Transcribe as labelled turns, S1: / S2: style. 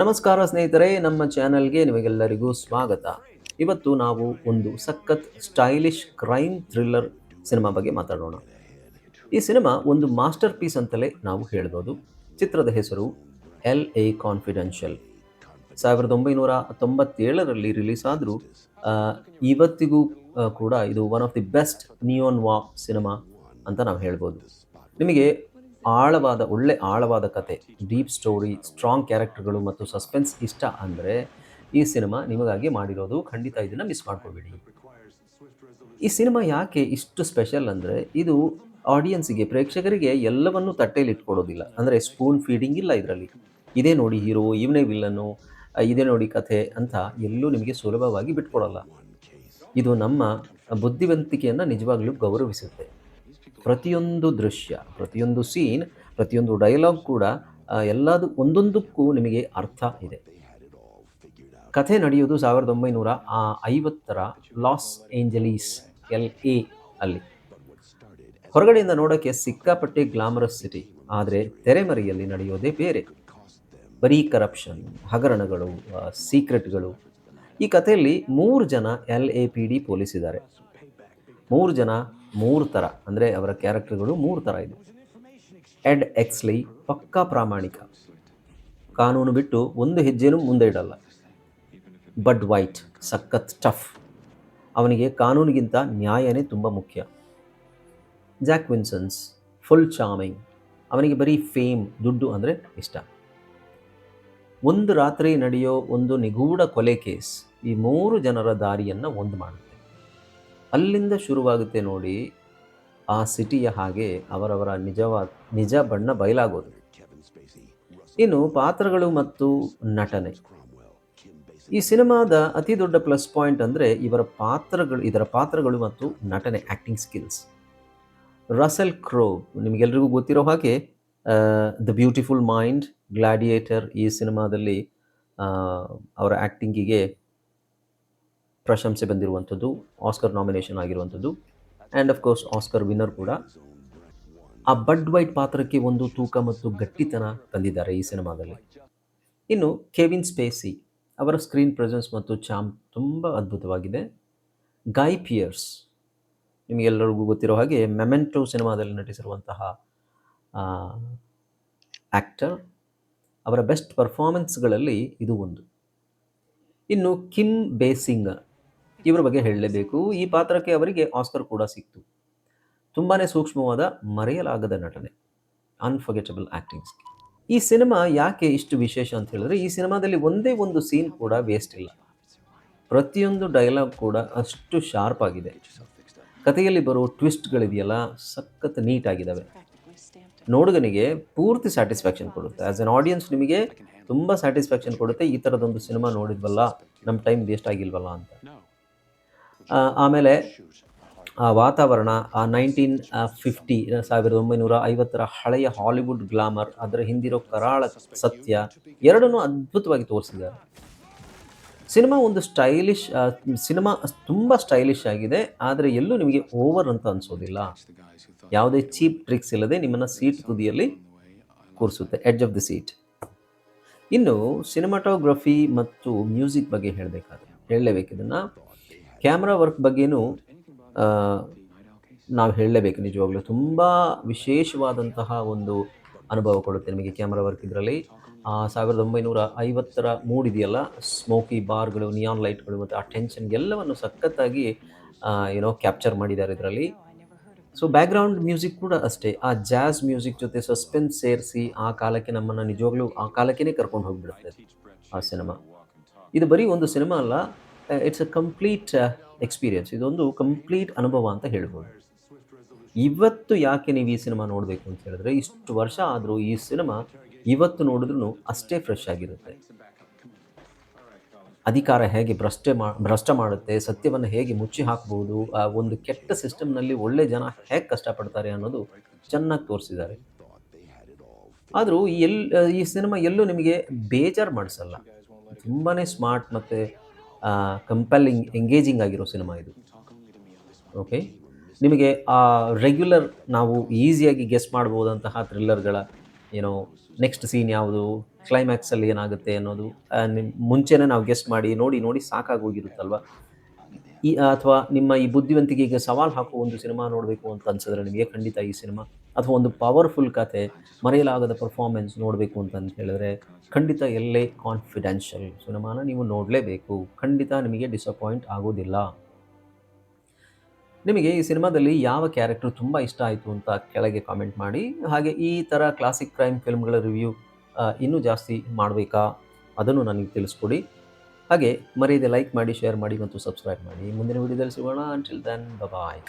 S1: ನಮಸ್ಕಾರ ಸ್ನೇಹಿತರೆ, ನಮ್ಮ ಚಾನಲ್ಗೆ ನಿಮಗೆಲ್ಲರಿಗೂ ಸ್ವಾಗತ. ಇವತ್ತು ನಾವು ಒಂದು ಸಖತ್ ಸ್ಟೈಲಿಶ್ ಕ್ರೈಮ್ ಥ್ರಿಲ್ಲರ್ ಸಿನಿಮಾ ಬಗ್ಗೆ ಮಾತಾಡೋಣ. ಈ ಸಿನಿಮಾ ಒಂದು ಮಾಸ್ಟರ್ ಪೀಸ್ ಅಂತಲೇ ನಾವು ಹೇಳ್ಬೋದು. ಚಿತ್ರದ ಹೆಸರು ಎಲ್ ಎ ಕಾನ್ಫಿಡೆನ್ಷಿಯಲ್ ಸಾವಿರದ ಒಂಬೈನೂರ ತೊಂಬತ್ತೇಳರಲ್ಲಿ ರಿಲೀಸ್ ಆದರೂ ಇವತ್ತಿಗೂ ಕೂಡ ಇದು one of the best neo ವಾ ಸಿನಿಮಾ ಅಂತ ನಾವು ಹೇಳ್ಬೋದು. ನಿಮಗೆ ಆಳವಾದ, ಒಳ್ಳೆ ಆಳವಾದ ಕತೆ ಡೀಪ್ ಸ್ಟೋರಿ ಸ್ಟ್ರಾಂಗ್ ಕ್ಯಾರೆಕ್ಟರ್ಗಳು ಮತ್ತು ಸಸ್ಪೆನ್ಸ್ ಇಷ್ಟ ಅಂದರೆ ಈ ಸಿನಿಮಾ ನಿಮಗಾಗಿ ಮಾಡಿರೋದು ಖಂಡಿತ ಇದನ್ನು ಮಿಸ್ ಮಾಡ್ಕೋಬೇಡಿ. ಈ ಸಿನಿಮಾ ಯಾಕೆ ಇಷ್ಟು ಸ್ಪೆಷಲ್ ಅಂದರೆ ಇದು ಆಡಿಯನ್ಸಿಗೆ ಪ್ರೇಕ್ಷಕರಿಗೆ ಎಲ್ಲವನ್ನೂ ತಟ್ಟೆಯಲ್ಲಿ ಇಟ್ಕೊಡೋದಿಲ್ಲ ಅಂದರೆ ಸ್ಪೂನ್ ಫೀಡಿಂಗ್ ಇಲ್ಲ ಇದರಲ್ಲಿ. ಇದೇ ನೋಡಿ ಹೀರೋ ಇವನೇ ವಿಲ್ಲನ್ನು ಇದೇ ನೋಡಿ ಕಥೆ ಅಂತ ಎಲ್ಲೂ ನಿಮಗೆ ಸುಲಭವಾಗಿ ಬಿಟ್ಕೊಡಲ್ಲ. ಇದು ನಮ್ಮ ಬುದ್ಧಿವಂತಿಕೆಯನ್ನು ನಿಜವಾಗ್ಲೂ ಗೌರವಿಸುತ್ತೆ. ಪ್ರತಿಯೊಂದು ದೃಶ್ಯ, ಪ್ರತಿಯೊಂದು ಸೀನ್, ಪ್ರತಿಯೊಂದು ಡೈಲಾಗ್ ಕೂಡ ಎಲ್ಲದು ಒಂದೊಂದಕ್ಕೂ ನಿಮಗೆ ಅರ್ಥ ಇದೆ. ಕಥೆ ನಡೆಯೋದು ಸಾವಿರದ ಒಂಬೈನೂರ ಐವತ್ತರ ಲಾಸ್ ಏಂಜಲೀಸ್ ಎಲ್ ಎ ಅಲ್ಲಿ. ಹೊರಗಡೆಯಿಂದ ನೋಡೋಕ್ಕೆ ಸಿಕ್ಕಾಪಟ್ಟೆ ಗ್ಲಾಮರಸ್ ಸಿಟಿ, ಆದರೆ ತೆರೆಮರೆಯಲ್ಲಿ ನಡೆಯೋದೇ ಬೇರೆ. ಬರೀ ಕರಪ್ಷನ್, ಹಗರಣಗಳು ಸೀಕ್ರೆಟ್ಗಳು. ಈ ಕಥೆಯಲ್ಲಿ ಮೂರು ಜನ L A P D police ಇದ್ದಾರೆ. ಮೂರು ಜನ ಮೂರು ಥರ ಅಂದರೆ ಅವರ ಕ್ಯಾರೆಕ್ಟರ್ಗಳು ಮೂರು ಥರ ಇದೆ. ಎಡ್ ಎಕ್ಸ್ಲಿ ಪಕ್ಕಾ ಪ್ರಾಮಾಣಿಕ. ಕಾನೂನು ಬಿಟ್ಟು ಒಂದು ಹೆಜ್ಜೆನೂ ಮುಂದೆ ಇಡಲ್ಲ. ಬಡ್ ವೈಟ್ ಸಖತ್ ಟಫ್ ಅವನಿಗೆ ಕಾನೂನಿಗಿಂತ ನ್ಯಾಯನೇ ತುಂಬ ಮುಖ್ಯ. ಜಾಕ್ ವಿನ್ಸನ್ಸ್ ಫುಲ್ ಚಾಮಿಂಗ್ ಅವನಿಗೆ ಬರೀ ಫೇಮ್ ದುಡ್ಡು ಅಂದರೆ ಇಷ್ಟ. ಒಂದು ರಾತ್ರಿ ನಡೆಯೋ ಒಂದು ನಿಗೂಢ ಕೊಲೆ ಕೇಸ್ ಈ ಮೂರು ಜನರ ದಾರಿಯನ್ನು ಒಂದು ಮಾಡುತ್ತೆ ಅಲ್ಲಿಂದ ಶುರುವಾಗುತ್ತೆ ನೋಡಿ ಆ ಸಿಟಿಯ ಹಾಗೆ ಅವರವರ ನಿಜವಾದ ನಿಜ ಬಣ್ಣ ಬಯಲಾಗೋದು. ಇನ್ನು ಪಾತ್ರಗಳು ಮತ್ತು ನಟನೆ. ಈ ಸಿನಿಮಾದ ಅತಿ ದೊಡ್ಡ ಪ್ಲಸ್ ಪಾಯಿಂಟ್ ಅಂದರೆ ಇವರ ಪಾತ್ರಗಳು, ಇದರ ಪಾತ್ರಗಳು ಮತ್ತು ನಟನೆ ಆ್ಯಕ್ಟಿಂಗ್ ಸ್ಕಿಲ್ಸ್ ರಸೆಲ್ ಕ್ರೋ, ನಿಮಗೆಲ್ರಿಗೂ ಗೊತ್ತಿರೋ ಹಾಗೆ ದ ಬ್ಯೂಟಿಫುಲ್ ಮೈಂಡ್ ಗ್ಲಾಡಿಯೇಟರ್ ಈ ಸಿನಿಮಾದಲ್ಲಿ ಅವರ ಆ್ಯಕ್ಟಿಂಗಿಗೆ ಪ್ರಶಂಸೆ ಬಂದಿರುವಂಥದ್ದು ಆಸ್ಕರ್ ನಾಮಿನೇಷನ್ ಆಗಿರುವಂಥದ್ದು ಆ್ಯಂಡ್ ಕೋರ್ಸ್ ಆಸ್ಕರ್ ವಿನ್ನರ್ ಕೂಡ. ಆ ಬಡ್ ವೈಟ್ ಪಾತ್ರಕ್ಕೆ ಒಂದು ತೂಕ ಮತ್ತು ಗಟ್ಟಿತನ ತಂದಿದ್ದಾರೆ ಈ ಸಿನಿಮಾದಲ್ಲಿ. ಇನ್ನು ಕೆವಿನ್ ಸ್ಪೇಸಿ ಅವರ ಸ್ಕ್ರೀನ್ ಪ್ರೆಸೆನ್ಸ್ ಮತ್ತು ಚಾಮ್ ತುಂಬ ಅದ್ಭುತವಾಗಿದೆ. ಗೈ ಪಿಯರ್ಸ್ ನಿಮಗೆಲ್ಲರಿಗೂ ಗೊತ್ತಿರೋ ಹಾಗೆ ಮೆಮೆಂಟೋ ಸಿನಿಮಾದಲ್ಲಿ ನಟಿಸಿರುವಂತಹ ಆ್ಯಕ್ಟರ್ ಅವರ ಬೆಸ್ಟ್ ಪರ್ಫಾರ್ಮೆನ್ಸ್ಗಳಲ್ಲಿ ಇದು ಒಂದು. ಇನ್ನು ಕಿಮ್ ಬೇಸಿಂಗ್ ಇವರ ಬಗ್ಗೆ ಹೇಳಲೇಬೇಕು. ಈ ಪಾತ್ರಕ್ಕೆ ಅವರಿಗೆ ಆಸ್ಕರ್ ಕೂಡ ಸಿಕ್ತು. ತುಂಬಾ ಸೂಕ್ಷ್ಮವಾದ, ಮರೆಯಲಾಗದ ನಟನೆ. ಅನ್ಫರ್ಗೆಟಬಲ್ ಆ್ಯಕ್ಟಿಂಗ್ಸ್ ಈ ಸಿನಿಮಾ ಯಾಕೆ ಇಷ್ಟು ವಿಶೇಷ ಅಂತ ಹೇಳಿದ್ರೆ, ಈ ಸಿನಿಮಾದಲ್ಲಿ ಒಂದೇ ಒಂದು ಸೀನ್ ಕೂಡ ವೇಸ್ಟ್ ಇಲ್ಲ. ಪ್ರತಿಯೊಂದು ಡೈಲಾಗ್ ಕೂಡ ಅಷ್ಟು ಶಾರ್ಪ್ ಆಗಿದೆ. ಕಥೆಯಲ್ಲಿ ಬರೋ ಟ್ವಿಸ್ಟ್ಗಳಿದೆಯಲ್ಲ ಸಖತ್ ನೀಟ್ ಆಗಿದ್ದಾವೆ ನೋಡುಗನಿಗೆ ಪೂರ್ತಿ ಸ್ಯಾಟಿಸ್ಫ್ಯಾಕ್ಷನ್ ಕೊಡುತ್ತೆ. ಆ್ಯಸ್ ಅನ್ ಆಡಿಯನ್ಸ್ ನಿಮಗೆ ತುಂಬ ಸ್ಯಾಟಿಸ್ಫ್ಯಾಕ್ಷನ್ ಕೊಡುತ್ತೆ. ಈ ಥರದೊಂದು ಸಿನಿಮಾ ನೋಡಿದ್ವಲ್ಲ ನಮ್ಮ ಟೈಮ್ ವೇಸ್ಟ್ ಆಗಿಲ್ವಲ್ಲ ಅಂತ. ಆಮೇಲೆ ಆ ವಾತಾವರಣ, ಆ ನೈನ್ಟೀನ್ ಫಿಫ್ಟಿ ಸಾವಿರದ ಒಂಬೈನೂರ ಐವತ್ತರ ಹಳೆಯ ಹಾಲಿವುಡ್ ಗ್ಲಾಮರ್, ಅದರ ಹಿಂದಿರೋ ಕರಾಳ ಸತ್ಯ ಎರಡನ್ನೂ ಅದ್ಭುತವಾಗಿ ತೋರಿಸಿದ್ದಾರೆ. ಸಿನಿಮಾ ಒಂದು ಸ್ಟೈಲಿಶ್ ಸಿನಿಮಾ ತುಂಬ ಸ್ಟೈಲಿಶ್ ಆಗಿದೆ, ಆದರೆ ಎಲ್ಲೂ ನಿಮಗೆ ಓವರ್ ಅಂತ ಅನಿಸೋದಿಲ್ಲ. ಯಾವುದೇ ಚೀಪ್ ಟ್ರಿಕ್ಸ್ ಇಲ್ಲದೆ ನಿಮ್ಮನ್ನು ಸೀಟ್ ತುದಿಯಲ್ಲಿ ಕೂರಿಸುತ್ತೆ, ಎಡ್ಜ್ ಆಫ್ ದಿ ಸೀಟ್. ಇನ್ನು ಸಿನಿಮಾಟೋಗ್ರಫಿ ಮತ್ತು ಮ್ಯೂಸಿಕ್ ಬಗ್ಗೆ ಹೇಳಬೇಕಾದ್ರೆ ಹೇಳಲೇಬೇಕು ಇದನ್ನು ಕ್ಯಾಮ್ರಾ ವರ್ಕ್ ಬಗ್ಗೆನೂ ಆ, ನಾವು ಹೇಳಲೇಬೇಕು ನಿಜವಾಗ್ಲೂ. ತುಂಬ ವಿಶೇಷವಾದಂತಹ ಒಂದು ಅನುಭವ ಕೊಡುತ್ತೆ ನಿಮಗೆ ಕ್ಯಾಮ್ರಾ ವರ್ಕ್ ಇದರಲ್ಲಿ. ಸಾವಿರದ ಒಂಬೈನೂರ ಐವತ್ತರ ಮೂಡ್ ಇದೆಯಲ್ಲ ಸ್ಮೋಕಿ ಬಾರ್ಗಳು ನಿಯಾನ್ ಲೈಟ್ಗಳು ಮತ್ತು ಆ ಟೆನ್ಷನ್ ಎಲ್ಲವನ್ನು ಸಖತ್ತಾಗಿ ಏನೋ ಕ್ಯಾಪ್ಚರ್ ಮಾಡಿದ್ದಾರೆ ಇದರಲ್ಲಿ. ಸೊ ಬ್ಯಾಕ್ಗ್ರೌಂಡ್ ಮ್ಯೂಸಿಕ್ ಕೂಡ ಅಷ್ಟೇ. ಆ ಜಾಝ್ ಮ್ಯೂಸಿಕ್ ಜೊತೆ ಸಸ್ಪೆನ್ಸ್ ಸೇರಿಸಿ ಆ ಕಾಲಕ್ಕೆ ನಮ್ಮನ್ನು ನಿಜವಾಗ್ಲೂ ಆ ಕಾಲಕ್ಕೇ ಕರ್ಕೊಂಡು ಹೋಗಿಬಿಡುತ್ತೆ ಆ ಸಿನಿಮಾ ಇದು ಬರೀ ಒಂದು ಸಿನಿಮಾ ಅಲ್ಲ ಇಟ್ಸ್ ಅ ಕಂಪ್ಲೀಟ್ ಎಕ್ಸ್ಪೀರಿಯನ್ಸ್ ಇದೊಂದು ಕಂಪ್ಲೀಟ್ ಅನುಭವ ಅಂತ ಹೇಳ್ಬೋದು. ಇವತ್ತು ಯಾಕೆ ನೀವು ಈ ಸಿನಿಮಾ ನೋಡಬೇಕು ಅಂತ ಹೇಳಿದ್ರೆ, ಇಷ್ಟು ವರ್ಷ ಆದರೂ ಈ ಸಿನಿಮಾ ಇವತ್ತು ನೋಡಿದ್ರೂ ಅಷ್ಟೇ ಫ್ರೆಶ್ ಆಗಿರುತ್ತೆ. ಅಧಿಕಾರ ಹೇಗೆ ಭ್ರಷ್ಟೆ ಮಾ, ಭ್ರಷ್ಟ ಮಾಡುತ್ತೆ, ಸತ್ಯವನ್ನು ಹೇಗೆ ಮುಚ್ಚಿ ಹಾಕ್ಬೋದು, ಆ ಒಂದು ಕೆಟ್ಟ ಸಿಸ್ಟಮ್ನಲ್ಲಿ ಒಳ್ಳೆ ಜನ ಹೇಗೆ ಕಷ್ಟಪಡ್ತಾರೆ ಅನ್ನೋದು ಚೆನ್ನಾಗಿ ತೋರಿಸಿದ್ದಾರೆ. ಆದರೂ ಎಲ್, ಈ ಸಿನಿಮಾ ಎಲ್ಲೂ ನಿಮಗೆ ಬೇಜಾರು ಮಾಡಿಸಲ್ಲ. ತುಂಬಾ ಸ್ಮಾರ್ಟ್ ಮತ್ತು ಕಂಪೆಲ್ಲಿಂಗ್ ಎಂಗೇಜಿಂಗ್ ಆಗಿರೋ ಸಿನಿಮಾ ಇದು. ಓಕೆ ನಿಮಗೆ ಆ ರೆಗ್ಯುಲರ್ ನಾವು ಈಸಿಯಾಗಿ ಗೆಸ್ ಮಾಡ್ಬೋದಂತಹ ಥ್ರಿಲ್ಲರ್ಗಳ ಏನೋ ನೆಕ್ಸ್ಟ್ ಸೀನ್ ಯಾವುದು ಕ್ಲೈಮ್ಯಾಕ್ಸಲ್ಲಿ ಏನಾಗುತ್ತೆ ಅನ್ನೋದು ನಿಮ್ಮ ನಿಮ್ ಮುಂಚೆನೇ ನಾವು ಗೆಸ್ಟ್ ಮಾಡಿ, ನೋಡಿ ನೋಡಿ ಸಾಕಾಗೋಗಿರುತ್ತಲ್ವ ಈ ಅಥವಾ ನಿಮ್ಮ ಈ ಬುದ್ಧಿವಂತಿಕೆಗೆ ಸವಾಲು ಹಾಕುವ ಒಂದು ಸಿನಿಮಾ ನೋಡಬೇಕು ಅಂತ ಅನ್ಸಿದ್ರೆ ನಿಮಗೆ ಖಂಡಿತ ಈ ಸಿನಿಮಾ ಅಥವಾ ಒಂದು ಪವರ್ಫುಲ್ ಕತೆ ಮರೆಯಲಾಗದ ಪರ್ಫಾರ್ಮೆನ್ಸ್ ನೋಡಬೇಕು ಅಂತಂದು ಅಂತ ಹೇಳಿದ್ರೆ ಖಂಡಿತ ಎಲ್ಲೇ ಕಾನ್ಫಿಡೆನ್ಷಿಯಲ್ ಸಿನಿಮಾನ ನೀವು ನೋಡಲೇಬೇಕು. ಖಂಡಿತ ನಿಮಗೆ ಡಿಸಪಾಯಿಂಟ್ ಆಗೋದಿಲ್ಲ. ನಿಮಗೆ ಈ ಸಿನಿಮಾದಲ್ಲಿ ಯಾವ ಕ್ಯಾರೆಕ್ಟರ್ ತುಂಬ ಇಷ್ಟ ಆಯಿತು ಅಂತ ಕೆಳಗೆ ಕಾಮೆಂಟ್ ಮಾಡಿ. ಹಾಗೆ ಈ ಥರ ಕ್ಲಾಸಿಕ್ ಕ್ರೈಮ್ ಫಿಲ್ಮ್ಗಳ ರಿವ್ಯೂ ಇನ್ನೂ ಜಾಸ್ತಿ ಮಾಡಬೇಕಾ? ಅದನ್ನು ನನಗೆ ತಿಳಿಸ್ಕೊಡಿ. ಹಾಗೆ ಮರೆಯದೆ ಲೈಕ್ ಮಾಡಿ ಶೇರ್ ಮಾಡಿ ಮತ್ತು ಸಬ್ಸ್ಕ್ರೈಬ್ ಮಾಡಿ. ಮುಂದಿನ ವಿಡಿಯೋದಲ್ಲಿ ಸಿಗೋಣ. Until then bye